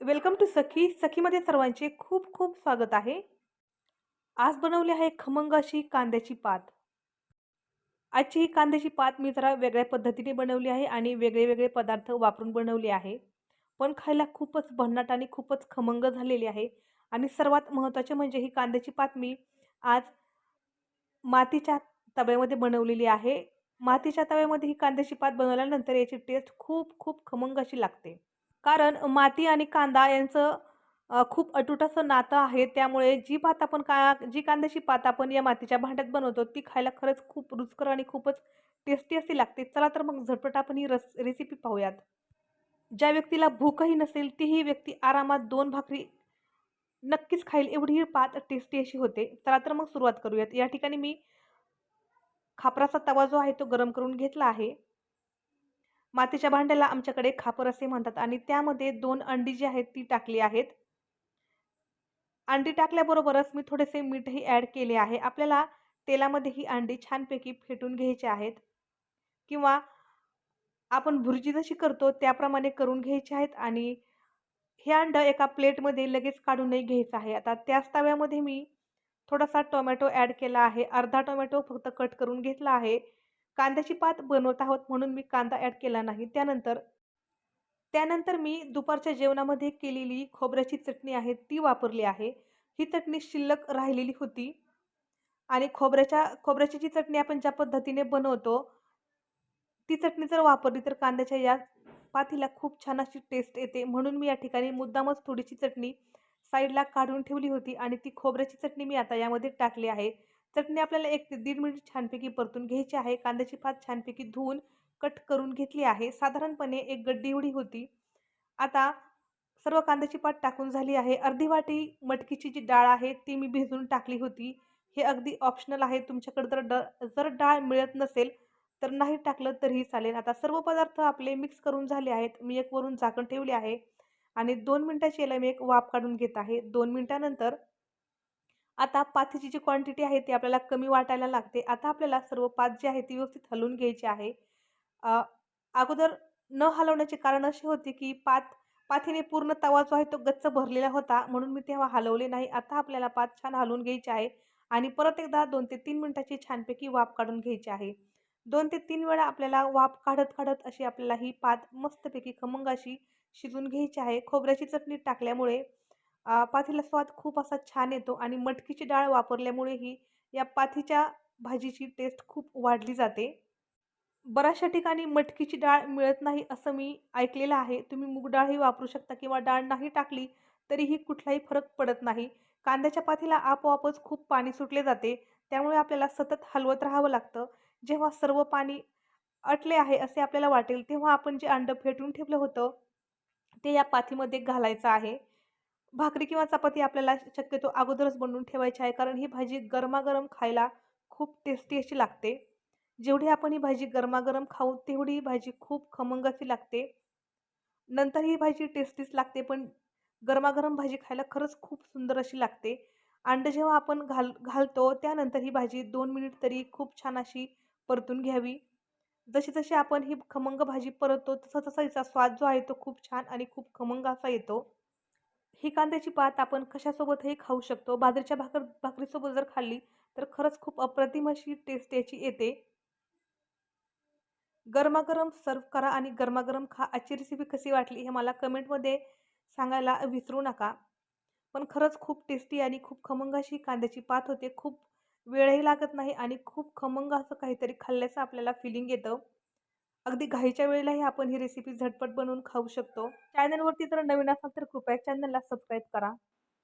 Welcome to सखी. सखीमध्ये सर्वांचे खूप खूप स्वागत आहे. आज बनवली आहे खमंग अशी कांद्याची पात. आजची ही कांद्याची पात मी जरा वेगळ्या पद्धतीने बनवली आहे आणि वेगळे वेगळे पदार्थ वापरून बनवले आहे. पण खायला खूपच भन्नाट आणि खूपच खमंग झालेली आहे. आणि सर्वात महत्त्वाचे म्हणजे ही कांद्याची पात मी आज मातीच्या तव्यामध्ये बनवलेली आहे. मातीच्या तव्यामध्ये ही कांद्याची पात बनवल्यानंतर याची टेस्ट खूप खूप खमंग अशी लागते. कारण माती आणि कांदा यांचं खूप अटूट असं नातं आहे. त्यामुळे जी भात आपण का जी कांद्याची पात आपण या मातीच्या भांड्यात बनवतो ती खायला खरंच खूप रुचकर आणि खूपच टेस्टी अशी लागते. चला तर मग झटपट आपण ही रस रेसिपी पाहूयात. ज्या व्यक्तीला भूकही नसेल तीही व्यक्ती आरामात दोन भाकरी नक्कीच खाईल एवढी ही पात टेस्टी अशी होते. चला तर मग सुरुवात करूयात. या ठिकाणी मी खापराचा तवा जो आहे तो गरम करून घेतला आहे. मातीच्या भांड्याला आमच्याकडे खापर असे म्हणतात आणि त्यामध्ये दोन अंडी जी आहेत ती टाकली आहेत. अंडी टाकल्याबरोबरच मी थोडेसे मीठही ॲड केले आहे. आपल्याला तेलामध्ये ही अंडी छानपैकी फेटून घ्यायची आहेत. किंवा आपण भुर्जी जशी करतो त्याप्रमाणे करून घ्यायचे आहेत आणि हे अंडं एका प्लेटमध्ये लगेच काढूनही घ्यायचं आहे. आता त्याच तव्यामध्ये मी थोडासा टोमॅटो ॲड केला आहे. अर्धा टोमॅटो फक्त कट करून घेतला आहे. कांद्याची पात बनवत आहोत म्हणून मी कांदा ॲड केला नाही. त्यानंतर त्यानंतर मी दुपारच्या जेवणामध्ये केलेली खोबऱ्याची चटणी आहे ती वापरली आहे. ही चटणी शिल्लक राहिलेली होती. आणि खोबऱ्याच्या खोबऱ्याची जी चटणी आपण ज्या पद्धतीने बनवतो ती चटणी जर वापरली तर कांद्याच्या या पातीला खूप छान अशी टेस्ट येते. म्हणून मी या ठिकाणी मुद्दामच थोडीशी चटणी साईडला काढून ठेवली होती आणि ती खोबऱ्याची चटणी मी आता यामध्ये टाकली आहे. चटणी आपल्याला एक ते दीड मिनिट छानपैकी परतून घ्यायची आहे. कांद्याची पात छानपैकी धुवून कट करून घेतली आहे. साधारणपणे एक गड्डी एवढी होती. आता सर्व कांद्याची पात टाकून झाली आहे. अर्धी वाटी मटकीची जी डाळ आहे ती मी भिजून टाकली होती. हे अगदी ऑप्शनल आहे. तुमच्याकडे जर ड जर डाळ मिळत नसेल तर नाही टाकलं तरीही चालेल. आता सर्व पदार्थ आपले मिक्स करून झाले आहेत. मी एक वरून झाकण ठेवले आहे. आणि दोन मिनटाची याला मी एक वाफ काढून घेत आहे. दोन मिनटानंतर आता पाथीची जी क्वांटिटी आहे ती आपल्याला कमी वाटायला लागते. आता आपल्याला सर्व पात जी आहे ती व्यवस्थित हलवून घ्यायची आहे. अगोदर न हलवण्याचे कारण असे होते की पात पाथीने पूर्ण तवा जो आहे तो गच्च भरलेला होता म्हणून मी तेव्हा हलवले नाही. आता आपल्याला पात छान हलवून घ्यायची आहे आणि परत एकदा दोन ते तीन मिनटाची छानपैकी वाफ काढून घ्यायची आहे. दोन ते तीन वेळा आपल्याला वाफ काढत काढत अशी आपल्याला ही पात मस्तपैकी खमंग अशी शिजून घ्यायची आहे. खोबऱ्याची चटणी टाकल्यामुळे पाथीला स्वाद खूप असा छान येतो आणि मटकीची डाळ वापरल्यामुळेही या पाथीच्या भाजीची टेस्ट खूप वाढली जाते. बऱ्याचशा ठिकाणी मटकीची डाळ मिळत नाही असं मी ऐकलेलं आहे. तुम्ही मूग डाळही वापरू शकता किंवा डाळ नाही टाकली तरीही कुठलाही फरक पडत नाही. कांद्याच्या पाथीला आपोआपच खूप पाणी सुटले जाते. त्यामुळे आपल्याला सतत हलवत राहावं लागतं. जेव्हा सर्व पाणी अटले आहे असे आपल्याला वाटेल तेव्हा आपण जे अंड फेटून ठेवलं होतं ते या पाथीमध्ये घालायचं आहे. भाकरी किंवा चपाती आपल्याला शक्यतो अगोदरच बनवून ठेवायची आहे कारण ही भाजी गरमागरम खायला खूप टेस्टी अशी लागते. जेवढी आपण ही भाजी गरमागरम खाऊ तेवढी ही भाजी खूप खमंग अशी लागते. नंतर ही भाजी टेस्टीच लागते पण गरमागरम भाजी खायला खरंच खूप सुंदर अशी लागते. अंड जेव्हा आपण घाल घालतो त्यानंतर ही भाजी दोन मिनिट तरी खूप छान अशी परतून घ्यावी. जशी जशी आपण ही खमंग भाजी परततो तसा तसा हिचा स्वाद जो आहे तो खूप छान आणि खूप खमंग असा येतो. ही कांद्याची पात आपण कशासोबतही खाऊ शकतो. बाजरीच्या भाकर भाकरीसोबत जर खाल्ली तर खरंच खूप अप्रतिम अशी टेस्ट याची येते. गरमागरम सर्व करा आणि गरमागरम खा. आजची रेसिपी कशी वाटली हे मला कमेंटमध्ये सांगायला विसरू नका. पण खरंच खूप टेस्टी आणि खूप खमंग अशी कांद्याची पात होते. खूप वेळही लागत नाही आणि खूप खमंग असं काहीतरी खाल्ल्याचं आपल्याला फिलिंग येतं. अगदी घाईच्या वेळेलाही आपण ही रेसिपी झटपट बनवून खाऊ शकतो. चॅनलवरती जर नवीन असाल तर कृपया चॅनलला सबस्क्राईब करा.